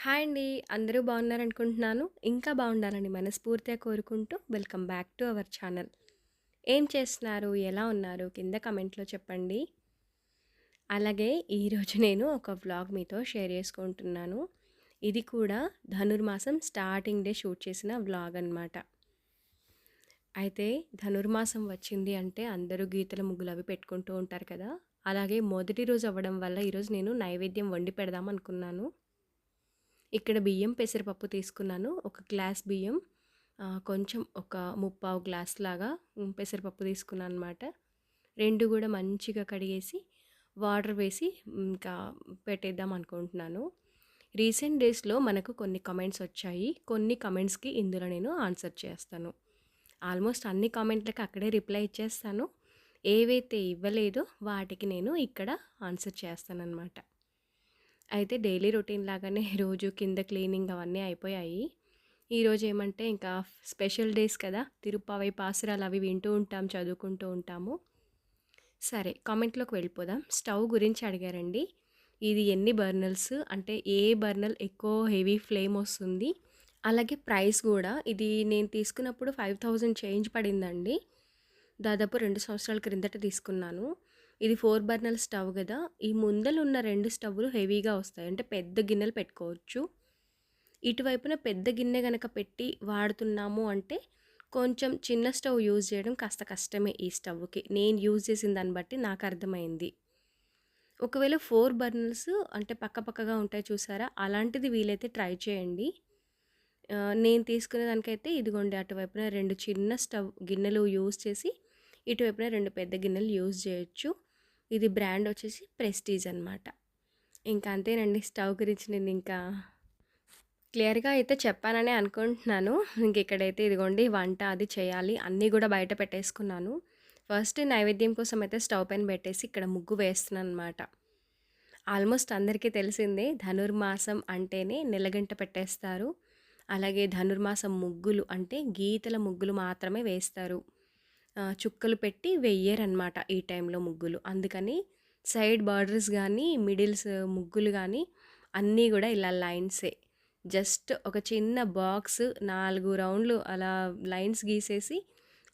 Hi అండి. అందరూ బాగున్నారనుకుంటున్నాను. ఇంకా బాగుండాలని మనస్ఫూర్తిగా కోరుకుంటూ welcome back to our channel. ఏం చేస్తున్నారు? ఎలా ఉన్నారు? కింద కమెంట్‌లో చెప్పండి. అలాగే ఈరోజు నేను ఒక వ్లాగ్ మీతో షేర్ చేసుకుంటున్నాను. ఇది కూడా ధనుర్మాసం స్టార్టింగ్ డే షూట్ చేసిన వ్లాగ్ అనమాట. అయితే ధనుర్మాసం వచ్చింది అంటే అందరూ గీతల ముగ్గులు అవి పెట్టుకుంటూ ఉంటారు కదా! అలాగే మొదటి రోజు అవ్వడం వల్ల ఈరోజు నేను నైవేద్యం వండి పెడదాం అనుకున్నాను. ఇక్కడ బియ్యం, పెసరపప్పు తీసుకున్నాను. ఒక గ్లాస్ బియ్యం కొంచెం ఒక ముప్పావు గ్లాస్ లాగా పెసరపప్పు పెసరపప్పు తీసుకున్నాననమాట. 2 గూడా మంచిగా కడిగేసి, వాటర్ వేసి ఇంకా పెట్టేద్దాం అనుకుంటున్నాను. రీసెంట్ డేస్‌లో మనకు కొన్ని కమెంట్స్ వచ్చాయి. కొన్ని కమెంట్స్కి ఇందులో నేను ఆన్సర్ చేస్తాను. ఆల్మోస్ట్ అన్ని కామెంట్‌లకి అక్కడే రిప్లై ఇచ్చేస్తాను. ఏవైతే ఇవ్వలేదో వాటికి నేను ఇక్కడ ఆన్సర్ చేస్తానన్నమాట అయితే డైలీ రొటీన్ లాగానే రోజు కింద క్లీనింగ్ అవన్నీ అయిపోయాయి. ఈరోజు ఏమంటే ఇంకా స్పెషల్ డేస్ కదా! తిరుప్పావై పాసురాలు అవి వింటూ ఉంటాం, చదువుకుంటూ ఉంటాము. సరే కామెంట్‌లోకి వెళ్ళిపోదాం. స్టవ్ గురించి అడిగారండి. ఇది ఎన్ని బర్నల్స్ అంటే ఏ బర్నల్ ఎక్కువ హెవీ ఫ్లేమ్ వస్తుంది? అలాగే ప్రైస్ కూడా ఇది నేను తీసుకున్నప్పుడు 5000 చేంజ్ పడిందండి. దాదాపు రెండు సంవత్సరాల క్రిందట తీసుకున్నాను. ఇది ఫోర్ బర్నర్ స్టవ్ కదా ఈ ముందలు ఉన్న రెండు స్టవ్‌లు హెవీగా వస్తాయి. అంటే పెద్ద గిన్నెలు పెట్టుకోవచ్చు. ఇటువైపున పెద్ద గిన్నె కనుక పెట్టి వాడుతున్నాము అంటే కొంచెం చిన్న స్టవ్ యూజ్ చేయడం కాస్త కష్టమే ఈ స్టవ్‌కి. నేను యూజ్ చేసిన దాన్ని బట్టి నాకు అర్థమైంది. ఒకవేళ ఫోర్ బర్నర్స్ అంటే పక్కపక్కగా ఉంటాయి చూసారా? అలాంటిది వీలైతే ట్రై చేయండి. నేను తీసుకునే దానికైతే ఇదిగోండి అటువైపున రెండు చిన్న స్టవ్ గిన్నెలు యూజ్ చేసి, ఇటువైపున రెండు పెద్ద గిన్నెలు యూజ్ చేయొచ్చు. ఇది బ్రాండ్ వచ్చేసి ప్రెస్టీజ్ అనమాట. ఇంకా అంతేనండి స్టవ్ గురించి నేను ఇంకా క్లియర్‌గా అయితే చెప్పాననే అనుకుంటున్నాను. ఇంక ఇక్కడైతే ఇదిగోండి వంట అది చేయాలి. అన్నీ కూడా బయట పెట్టేసుకున్నాను. ఫస్ట్ నైవేద్యం కోసం అయితే స్టవ్ పైన పెట్టేసి ఇక్కడ ముగ్గు వేస్తున్నాననమాట. ఆల్మోస్ట్ అందరికీ తెలిసిందే ధనుర్మాసం అంటేనే నిలగంట పెట్టేస్తారు. అలాగే ధనుర్మాసం ముగ్గులు అంటే గీతల ముగ్గులు మాత్రమే వేస్తారు. చుక్కలు పెట్టి వెయ్యరనమాట ఈ టైంలో ముగ్గులు. అందుకని సైడ్ బార్డర్స్ కానీ మిడిల్స్ ముగ్గులు కానీ అన్నీ కూడా ఇలా లైన్సే. జస్ట్ ఒక చిన్న బాక్స్ నాలుగు రౌండ్లు అలా లైన్స్ గీసేసి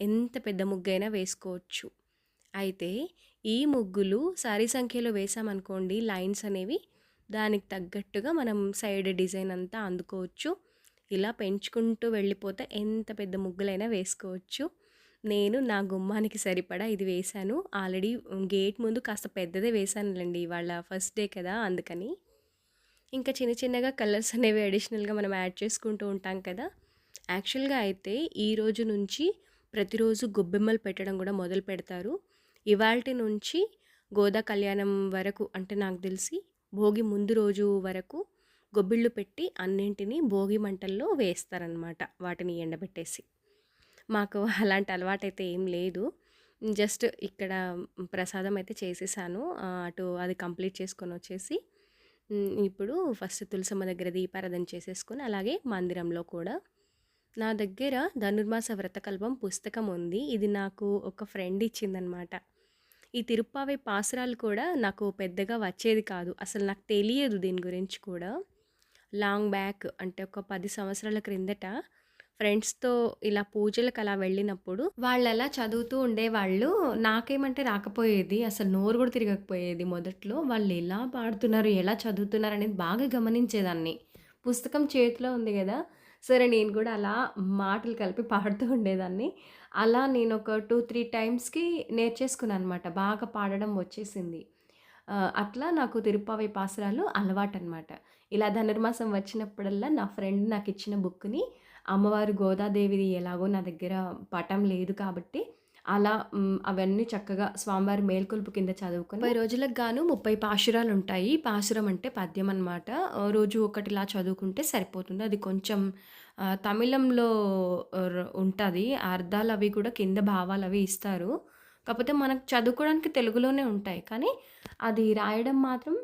ఎంత పెద్ద ముగ్గైనా వేసుకోవచ్చు. అయితే ఈ ముగ్గులు సారీ సంఖ్యలో వేసామనుకోండి లైన్స్ అనేవి దానికి తగ్గట్టుగా మనం సైడ్ డిజైన్ అంతా అందుకోవచ్చు. ఇలా పెంచుకుంటూ వెళ్ళిపోతే ఎంత పెద్ద ముగ్గులైనా వేసుకోవచ్చు. నేను నా గుమ్మానికి సరిపడా ఇది వేశాను. ఆల్రెడీ గేట్ ముందు కాస్త పెద్దదే వేశానులెండి. ఇవాళ ఫస్ట్ డే కదా! అందుకని. ఇంకా చిన్న చిన్నగా కలర్స్ అనేవి అడిషనల్‌గా మనం యాడ్ చేసుకుంటూ ఉంటాం కదా! యాక్చువల్‌గా అయితే ఈ రోజు నుంచి ప్రతిరోజు గొబ్బెమ్మలు పెట్టడం కూడా మొదలు పెడతారు. ఇవాళ నుంచి గోదా కళ్యాణం వరకు అంటే నాకు తెలిసి భోగి ముందు రోజు వరకు గొబ్బిళ్ళు పెట్టి అన్నింటిని భోగి మంటల్లో వేస్తారనమాట. వాటిని ఎండబెట్టేసి. మాకు అలాంటి అలవాటైతే ఏం లేదు. జస్ట్ ఇక్కడ ప్రసాదం అయితే చేసేసాను. అటు అది కంప్లీట్ చేసుకొని వచ్చేసి ఇప్పుడు ఫస్ట్ తులసమ్మ దగ్గర దీపారాధన చేసేసుకొని అలాగే మందిరంలో కూడా. నా దగ్గర ధనుర్మాస వ్రతకల్పం పుస్తకం ఉంది. ఇది నాకు ఒక ఫ్రెండ్ ఇచ్చిందనమాట. ఈ తిరుప్పావే పాసురాలు కూడా నాకు పెద్దగా వచ్చేది కాదు. అసలు నాకు తెలియదు దీని గురించి కూడా. లాంగ్ బ్యాక్ అంటే ఒక పది సంవత్సరాల క్రిందట ఫ్రెండ్స్‌తో ఇలా పూజలకు అలా వెళ్ళినప్పుడు వాళ్ళు అలా చదువుతూ ఉండేవాళ్ళు. నాకేమంటే రాకపోయేది. అసలు నోరు కూడా తిరగకపోయేది మొదట్లో. వాళ్ళు ఎలా పాడుతున్నారు, ఎలా చదువుతున్నారు అనేది బాగా గమనించేదాన్ని. పుస్తకం చేతిలో ఉంది కదా సరే నేను కూడా అలా మాటలు కలిపి పాడుతూ ఉండేదాన్ని. అలా నేను ఒక 2, 3 టైమ్స్‌కి నేర్చేసుకున్నాను అనమాట బాగా పాడడం వచ్చేసింది. అట్లా నాకు తిరుప్పావై పాసురాలు అలవాటనమాట. ఇలా ధనుర్మాసం వచ్చినప్పుడల్లా నా ఫ్రెండ్ నాకు ఇచ్చిన బుక్‌ని అమ్మవారు గోదాదేవిది ఎలాగో నా దగ్గర పటం లేదు కాబట్టి అలా అవన్నీ చక్కగా స్వామివారి మేల్కొల్పు కింద చదువుకొని 30 రోజులకు గాను ముప్పై పాశురాలు ఉంటాయి పాశురం అంటే పద్యం అనమాట. రోజు ఒకటిలా చదువుకుంటే సరిపోతుంది. అది కొంచెం తమిళంలో ఉంటుంది అర్థాలు అవి కూడా కింద భావాలు అవి ఇస్తారు. కాకపోతే మనకు చదువుకోవడానికి తెలుగులోనే ఉంటాయి. కానీ అది రాయడం మాత్రం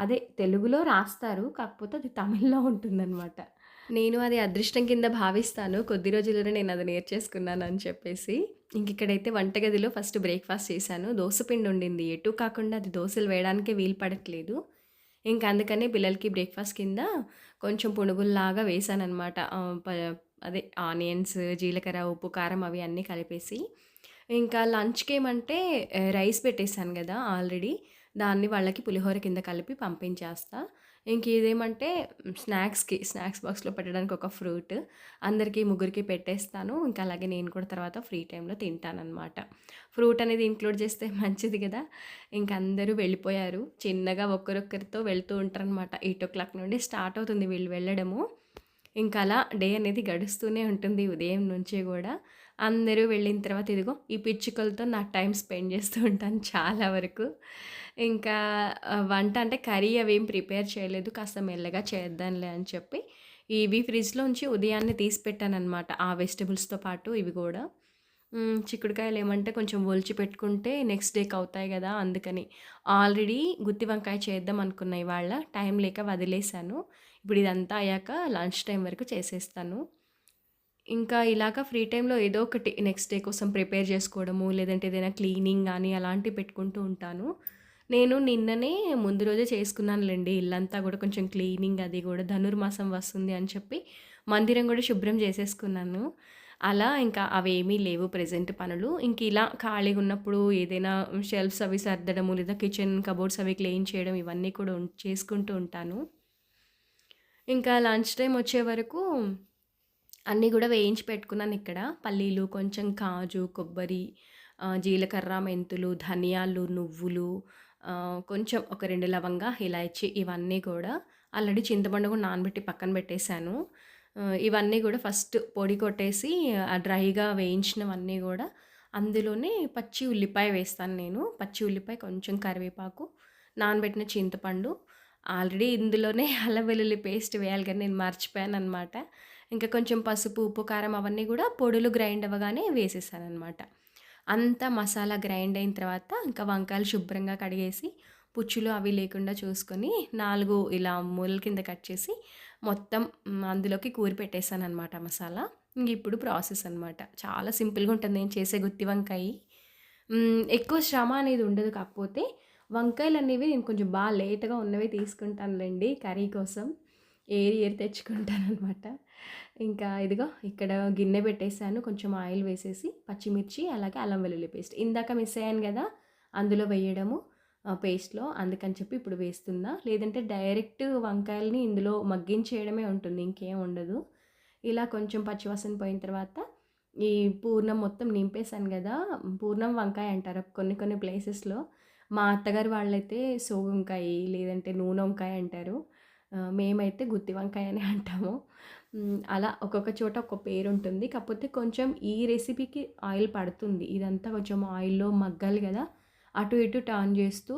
అదే తెలుగులో రాస్తారు. కాకపోతే అది తమిళ్‌లో ఉంటుందనమాట. నేను అది అదృష్టం కింద భావిస్తాను. కొద్ది రోజుల్లోనే నేను అది నేర్చేసుకున్నాను అని చెప్పేసి. ఇంక ఇక్కడైతే వంటగదిలో ఫస్ట్ బ్రేక్‌ఫాస్ట్ చేశాను. దోస పిండి ఉండింది. ఎటు కాకుండా అది దోశలు వేయడానికే వీలు పడట్లేదు. ఇంకా అందుకనే పిల్లలకి బ్రేక్‌ఫాస్ట్ కింద కొంచెం పునుగుల్లాగా వేసానమాట ప అదే ఆనియన్స్, జీలకర్ర, ఉప్పు, కారం అవి అన్నీ కలిపేసి. ఇంకా లంచ్కి ఏమంటే రైస్ పెట్టేసాను కదా ఆల్రెడీ. దాన్ని వాళ్ళకి పులిహోర కింద కలిపి పంపించేస్తా. ఇంక ఇదేమంటే స్నాక్స్‌కి స్నాక్స్ బాక్స్‌లో పెట్టడానికి ఒక ఫ్రూట్. అందరికి ముగ్గురికి పెట్టేస్తాను. ఇంకా అలాగే నేను కూడా తర్వాత ఫ్రీ టైంలో తింటానమాట ఫ్రూట్ అనేది ఇంక్లూడ్ చేస్తే మంచిది కదా ఇంక అందరూ వెళ్ళిపోయారు. చిన్నగా ఒక్కరొక్కరితో వెళ్తూ ఉంటారనమాట. 8:00 నుండి స్టార్ట్ అవుతుంది వీళ్ళు వెళ్ళడము. ఇంకా అలా డే అనేది గడుస్తూనే ఉంటుంది ఉదయం నుంచి కూడా అందరూ వెళ్ళిన తర్వాత ఇదిగో ఈ పిచ్చుకలతో నాకు టైం స్పెండ్ చేస్తూ ఉంటాను చాలా వరకు. ఇంకా వంట అంటే కర్రీ అవేం ప్రిపేర్ చేయలేదు. కాస్త మెల్లగా చేద్దాంలే అని చెప్పి ఇవి ఫ్రిడ్జ్‌లోంచి ఉదయాన్నే తీసి పెట్టాననమాట. ఆ వెజిటబుల్స్‌తో పాటు ఇవి కూడా చిక్కుడుకాయలు ఏమంటే కొంచెం ఒలిచి పెట్టుకుంటే నెక్స్ట్ డేకి అవుతాయి కదా అందుకని. ఆల్రెడీ గుత్తి వంకాయ చేద్దాం అనుకున్నా ఇవాళ. టైం లేక వదిలేసాను. ఇప్పుడు ఇదంతా అయ్యాక లంచ్ టైం వరకు చేసేస్తాను. ఇంకా ఇలాగ ఫ్రీ టైంలో ఏదో ఒకటి నెక్స్ట్ డే కోసం ప్రిపేర్ చేసుకోవడము, లేదంటే ఏదైనా క్లీనింగ్ కానీ అలాంటివి పెట్టుకుంటూ ఉంటాను. నేను నిన్ననే ముందు రోజే చేసుకున్నానులెండి. ఇల్లంతా కూడా కొంచెం క్లీనింగ్ అది కూడా ధనుర్మాసం వస్తుంది అని చెప్పి మందిరం కూడా శుభ్రం చేసేసుకున్నాను. అలా ఇంకా అవేమీ లేవు ప్రెజెంట్ పనులు. ఇంక ఇలా ఖాళీగా ఉన్నప్పుడు ఏదైనా షెల్ఫ్స్ అవి సర్దడము, లేదా కిచెన్ కబోర్డ్స్ అవి క్లీన్ చేయడం ఇవన్నీ కూడా చేసుకుంటూ ఉంటాను. ఇంకా లంచ్ టైం వచ్చే వరకు అన్నీ కూడా వేయించి పెట్టుకున్నాను ఇక్కడ పల్లీలు, కొంచెం కాజు, కొబ్బరి, జీలకర్ర, మెంతులు, ధనియాలు, నువ్వులు, కొంచెం ఒక రెండు లవంగా, ఇలాచి ఇవన్నీ కూడా ఆల్రెడీ చింతపండు కూడా నానబెట్టి పక్కన పెట్టేసాను. ఇవన్నీ కూడా ఫస్ట్ పొడి కొట్టేసి డ్రైగా వేయించినవన్నీ కూడా అందులోనే పచ్చి ఉల్లిపాయ వేస్తాను నేను. పచ్చి ఉల్లిపాయ, కొంచెం కరివేపాకు, నానబెట్టిన చింతపండు, ఆల్రెడీ ఇందులోనే అల్లం వెల్లుల్లి పేస్ట్ వేయాలి కానీ నేను మర్చిపోయాను అనమాట ఇంకా కొంచెం పసుపు, ఉప్పు, కారం అవన్నీ కూడా పొడులు గ్రైండ్ అవ్వగానే వేసేసాననమాట. అంతా మసాలా గ్రైండ్ అయిన తర్వాత ఇంకా వంకాయలు శుభ్రంగా కడిగేసి, పుచ్చులు అవి లేకుండా చూసుకొని నాలుగు ఇలా మూలల కింద కట్ చేసి మొత్తం అందులోకి కూరి పెట్టేసాననమాట మసాలా. ఇంక ఇప్పుడు ప్రాసెస్ అనమాట. చాలా సింపుల్‌గా ఉంటుంది నేను చేసే గుత్తి వంకాయి. ఎక్కువ శ్రమ అనేది ఉండదు కాకపోతే వంకాయలు అనేవి నేను కొంచెం బాగా లేతగా ఉన్నవి తీసుకుంటానులేండి కర్రీ కోసం. ఏరి ఏరి తెచ్చుకుంటాననమాట. ఇంకా ఇదిగో ఇక్కడ గిన్నె పెట్టేశాను కొంచెం ఆయిల్ వేసేసి పచ్చిమిర్చి, అలాగే అల్లం వెల్లుల్లి పేస్ట్. ఇందాక మిస్ అయ్యాను కదా అందులో వేయడము పేస్ట్‌లో. అందుకని చెప్పి ఇప్పుడు వేస్తున్నా. లేదంటే డైరెక్ట్ వంకాయలని ఇందులో మగ్గించేయడమే ఉంటుంది. ఇంకేం ఉండదు. ఇలా కొంచెం పచ్చివాసన పోయిన తర్వాత ఈ పూర్ణం మొత్తం నింపేసాను కదా పూర్ణం వంకాయ అంటారు కొన్ని కొన్ని ప్లేసెస్‌లో. మా అత్తగారు వాళ్ళైతే సోగు వంకాయ లేదంటే నూనొంకాయ అంటారు. మేమైతే గుత్తి వంకాయ అని అంటాము. అలా ఒక్కొక్క చోట ఒక్క పేరు ఉంటుంది కాకపోతే కొంచెం ఈ రెసిపీకి ఆయిల్ పడుతుంది. ఇదంతా కొంచెం ఆయిల్‌లో మగ్గాలి కదా అటు ఇటు టర్న్ చేస్తూ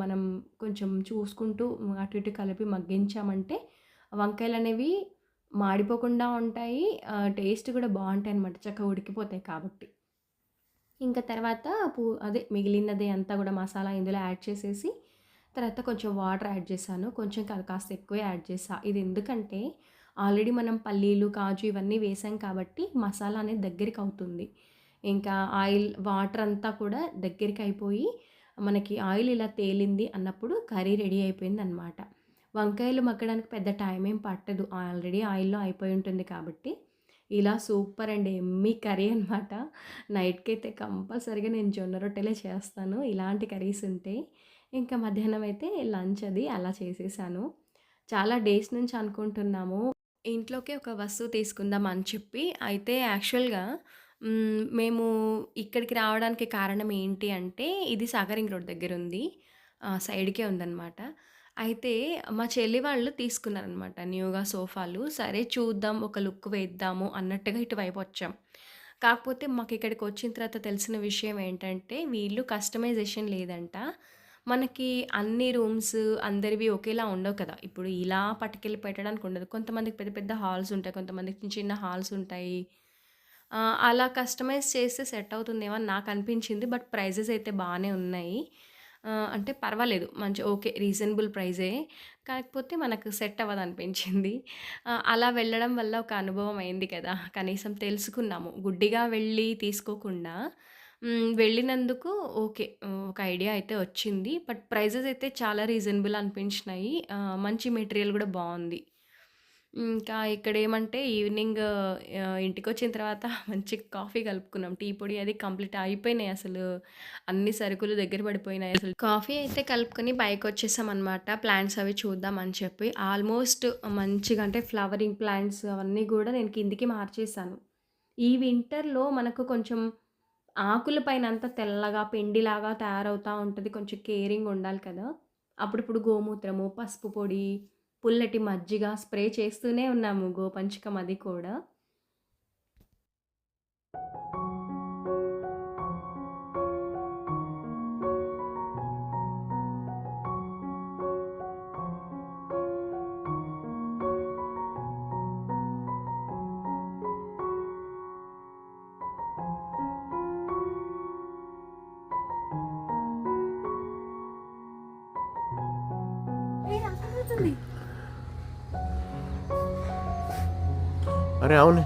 మనం కొంచెం చూసుకుంటూ అటు ఇటు కలిపి మగ్గించామంటే వంకాయలు అనేవి మాడిపోకుండా ఉంటాయి. టేస్ట్ కూడా బాగుంటాయి అనమాట చక్కగా ఉడికిపోతాయి కాబట్టి. ఇంకా తర్వాత పూ అదే మిగిలినది అంతా కూడా మసాలా ఇందులో యాడ్ చేసేసి, తర్వాత కొంచెం వాటర్ యాడ్ చేశాను. కొంచెం కాదు కాస్త ఎక్కువే యాడ్ చేసా ఇది ఎందుకంటే ఆల్రెడీ మనం పల్లీలు, కాజు ఇవన్నీ వేసాం కాబట్టి మసాలా అనేది దగ్గరికి అవుతుంది ఇంకా ఆయిల్ వాటర్ అంతా కూడా దగ్గరికి అయిపోయి మనకి ఆయిల్ ఇలా తేలింది అన్నప్పుడు కర్రీ రెడీ అయిపోయింది అనమాట వంకాయలు మక్కడానికి పెద్ద టైం ఏం పట్టదు. ఆల్రెడీ ఆయిల్‌లో అయిపోయి ఉంటుంది కాబట్టి. ఇలా సూపర్ అండ్ ఎమ్మీ కర్రీ అనమాట. నైట్కి అయితే కంపల్సరీగా నేను జొన్న రొట్టెలే చేస్తాను. ఇలాంటి కర్రీస్ ఉంటాయి ఇంకా మధ్యాహ్నం అయితే లంచ్ అది అలా చేసేసాను. చాలా డేస్ నుంచి అనుకుంటున్నాము. ఇంట్లోకి ఒక వస్తువు తీసుకుందాం అని చెప్పి. అయితే యాక్చువల్‌గా మేము ఇక్కడికి రావడానికి కారణం ఏంటి అంటే ఇది సాగరింగ్ రోడ్ దగ్గర ఉంది సైడ్‌కే ఉందనమాట. అయితే మా చెల్లి వాళ్ళు తీసుకున్నారనమాట న్యూగా సోఫాలు. సరే చూద్దాం, ఒక లుక్ వేద్దాము అన్నట్టుగా ఇటువైపొచ్చాం. కాకపోతే మాకు ఇక్కడికి వచ్చిన తర్వాత తెలిసిన విషయం ఏంటంటే, వీళ్ళు కస్టమైజేషన్ లేదంట. మనకి అన్ని రూమ్స్ అందరివి ఒకేలా ఉండవు కదా! ఇప్పుడు ఇలా పట్టుకెళ్ళి పెట్టడానికి ఉండదు. కొంతమందికి పెద్ద పెద్ద హాల్స్ ఉంటాయి. కొంతమందికి చిన్న చిన్న హాల్స్ ఉంటాయి. అలా కస్టమైజ్ చేస్తే సెట్ అవుతుందేమో అని నాకనిపించింది. బట్ ప్రైజెస్ అయితే బాగానే ఉన్నాయి. అంటే పర్వాలేదు. మంచి ఓకే. రీజనబుల్ ప్రైజే. కాకపోతే మనకు సెట్ అవ్వదు అనిపించింది అలా వెళ్ళడం వల్ల ఒక అనుభవం అయింది కదా! కనీసం తెలుసుకున్నాము. గుడ్డిగా వెళ్ళి తీసుకోకుండా వెళ్ళినందుకు ఓకే. ఒక ఐడియా అయితే వచ్చింది. బట్ ప్రైజెస్ అయితే చాలా రీజనబుల్ అనిపించినాయి. మంచి మెటీరియల్ కూడా బాగుంది ఇంకా ఇక్కడేమంటే ఈవినింగ్ ఇంటికి వచ్చిన తర్వాత మంచి కాఫీ కలుపుకున్నాం. టీ పొడి అది కంప్లీట్ అయిపోయినాయి అసలు. అన్ని సరుకులు దగ్గర పడిపోయినాయి అసలు. కాఫీ అయితే కలుపుకొని పైకొచ్చేసామనమాట. ప్లాంట్స్ అవి చూద్దామని చెప్పి. ఆల్మోస్ట్ మంచిగా అంటే ఫ్లవరింగ్ ప్లాంట్స్ అవన్నీ కూడా నేను కిందికి మార్చేసాను. ఈ వింటర్‌లో మనకు కొంచెం ఆకుల పైన అంతా తెల్లగా, పిండిలాగా తయారవుతూ ఉంటుంది కొంచెం కేరింగ్ ఉండాలి కదా! అప్పుడప్పుడు గోమూత్రము, పసుపు పొడి, పుల్లటి మజ్జిగ స్ప్రే చేస్తూనే ఉన్నాము గోపంచకం అది కూడా. అరే అవునే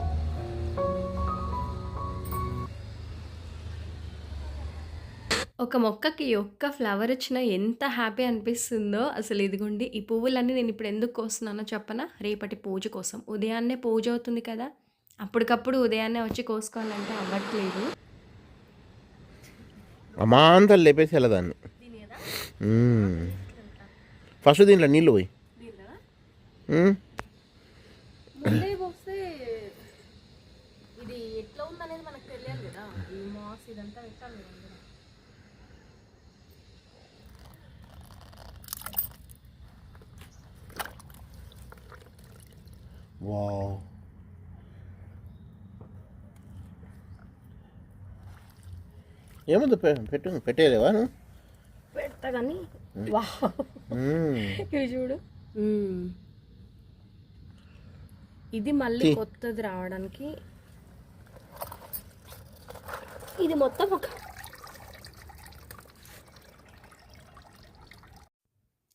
ఒక మొక్కకి ఒక్క ఫ్లవర్ వచ్చినా ఎంత హ్యాపీ అనిపిస్తుందో అసలు ఇదిగోండి ఈ పువ్వులన్నీ నేను ఇప్పుడు ఎందుకు కోస్తున్నానో చెప్పనా? రేపటి పూజ కోసం. ఉదయాన్నే పూజ అవుతుంది కదా! అప్పటికప్పుడు ఉదయాన్నే వచ్చి కోసుకోవాలంటే అవ్వట్లేదు. అమాంతాలు లేపేసేయాలి దాన్ని మ్మ్. ఫస్ట్ దీంట్లో నీళ్ళు పోయి మ్మ్. ముందే పోస్తే ఇది ఎట్లా ఉందనేది మనకు తెలియాలి కదా! ఈ మాస్ ఇదంతా పెట్టాలి అందులో. వావ్ ఏముంది పె- పెట్టు నువ్వు పెడతా కానీ వావ్! ఇవి చూడు. హ్మ్. ఇది మళ్ళీ. కొత్తది రావడానికి ఇది మొత్తం ఒక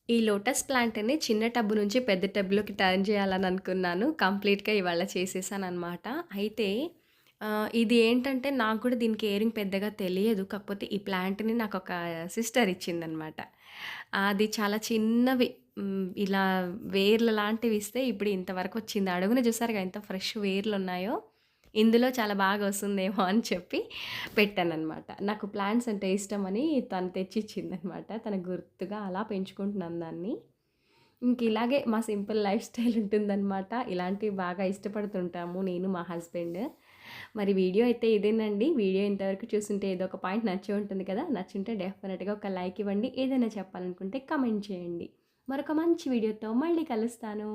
ఈ లోటస్ ప్లాంట్‌ని చిన్న టబ్ నుంచి పెద్ద టబ్‌లోకి టర్న్ చేయాలని అనుకున్నాను. కంప్లీట్‌గా ఇవాళ చేసేసాననమాట. అయితే ఇది ఏంటంటే నాకు కూడా దీని కేరింగ్ పెద్దగా తెలియదు. కాకపోతే ఈ ప్లాంట్‌ని నాకు ఒక సిస్టర్ ఇచ్చిందనమాట. అది చాలా చిన్నవి ఇలా వేర్లు లాంటివి ఇస్తే ఇప్పుడు ఇంతవరకు వచ్చింది. అడుగున చూసారుగా ఎంత ఫ్రెష్ వేర్లు ఉన్నాయో ఇందులో చాలా బాగా వస్తుందేమో అని చెప్పి పెట్టానమాట నాకు ప్లాంట్స్ అంటే ఇష్టమని తను తెచ్చిచ్చిందనమాట. తన గుర్తుగా అలా పెంచుకుంటున్నాను దాన్ని. ఇంక ఇలాగే మా సింపుల్ లైఫ్ స్టైల్ ఉంటుందనమాట. ఇలాంటివి బాగా ఇష్టపడుతుంటాము నేను, మా హస్బెండ్. మరి వీడియో అయితే ఇదేనండి. వీడియో ఇంతవరకు చూస్తుంటే ఏదో ఒక పాయింట్ నచ్చి ఉంటుంది కదా! నచ్చుంటే డెఫినెట్గా ఒక లైక్ ఇవ్వండి. ఏదైనా చెప్పాలనుకుంటే కమెంట్ చేయండి. మరొక మంచి వీడియోతో మళ్ళీ కలుస్తాను.